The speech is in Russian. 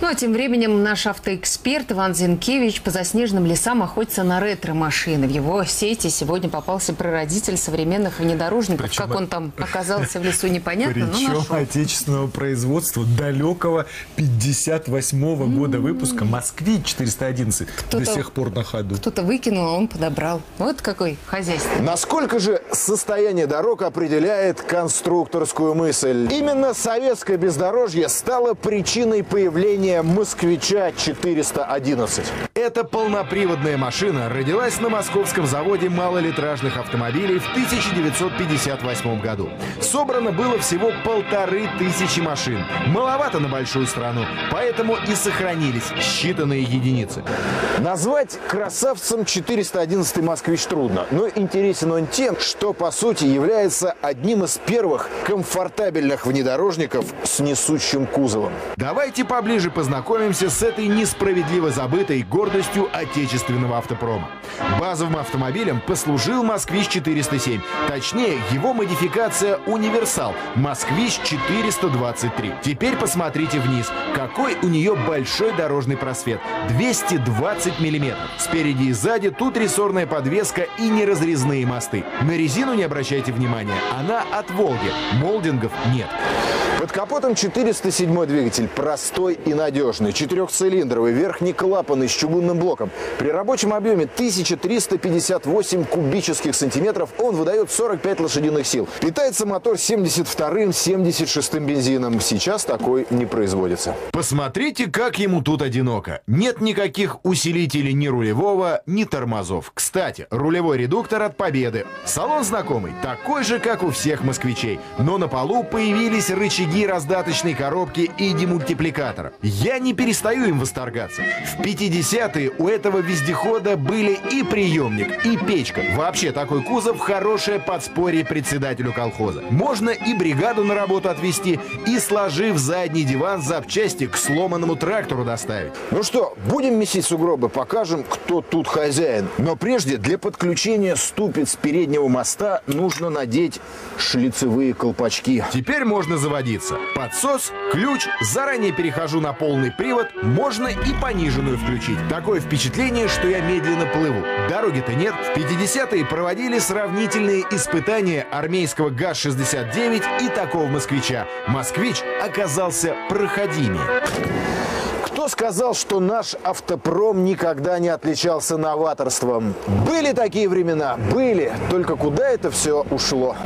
Ну а тем временем наш автоэксперт Иван Зинкевич по заснеженным лесам охотится на ретро-машины. В его сети сегодня попался прародитель современных внедорожников. Причем как он там оказался в лесу, непонятно, но Причем нашел. отечественного производства далекого 58-го года выпуска «Москвич 411» до сих пор на ходу. Кто-то выкинул, а он подобрал. Вот какой хозяйственный. Насколько же состояние дорог определяет конструкторскую мысль? Именно советское бездорожье стало причиной появления «Москвича 411». Эта полноприводная машина родилась на московском заводе малолитражных автомобилей в 1958 году. Собрано было всего полторы тысячи машин. Маловато на большую страну, поэтому и сохранились считанные единицы. Назвать красавцем 411 «Москвич» трудно, но интересен он тем, что по сути является одним из первых комфортабельных внедорожников с несущим кузовом. Давайте поближе познакомимся с этой несправедливо забытой гордостью отечественного автопрома. Базовым автомобилем послужил «Москвич-407», точнее, его модификация «Универсал» «Москвич-423». Теперь посмотрите вниз, какой у нее большой дорожный просвет – 220 миллиметров. Спереди и сзади тут рессорная подвеска и неразрезные мосты. На резину не обращайте внимания, она от «Волги», молдингов нет. Под капотом 407 двигатель простой и надежный. Четырехцилиндровый, верхнеклапанный с чугунным блоком. При рабочем объеме 1358 кубических сантиметров он выдает 45 лошадиных сил. Питается мотор 72-м, 76-м бензином. Сейчас такой не производится. Посмотрите, как ему тут одиноко. Нет никаких усилителей ни рулевого, ни тормозов. Кстати, рулевой редуктор от Победы. Салон знакомый, такой же, как у всех москвичей. Но на полу появились рычаги раздаточной коробки и демультипликатора. Я не перестаю им восторгаться. В 50-е у этого вездехода были и приемник, и печка. Вообще, такой кузов хорошее подспорье председателю колхоза. Можно и бригаду на работу отвезти, и, сложив задний диван, запчасти к сломанному трактору доставить. Ну что, будем месить сугробы, покажем, кто тут хозяин. Но прежде для подключения ступиц переднего моста нужно надеть шлицевые колпачки. Теперь можно заводиться. Подсос, ключ, заранее перехожу на полный привод, можно и пониженную включить. Такое впечатление, что я медленно плыву. Дороги-то нет. В 50-е проводили сравнительные испытания армейского ГАЗ-69 и такого москвича. Москвич оказался проходимее. Кто сказал, что наш автопром никогда не отличался новаторством? Были такие времена, были. Только куда это все ушло?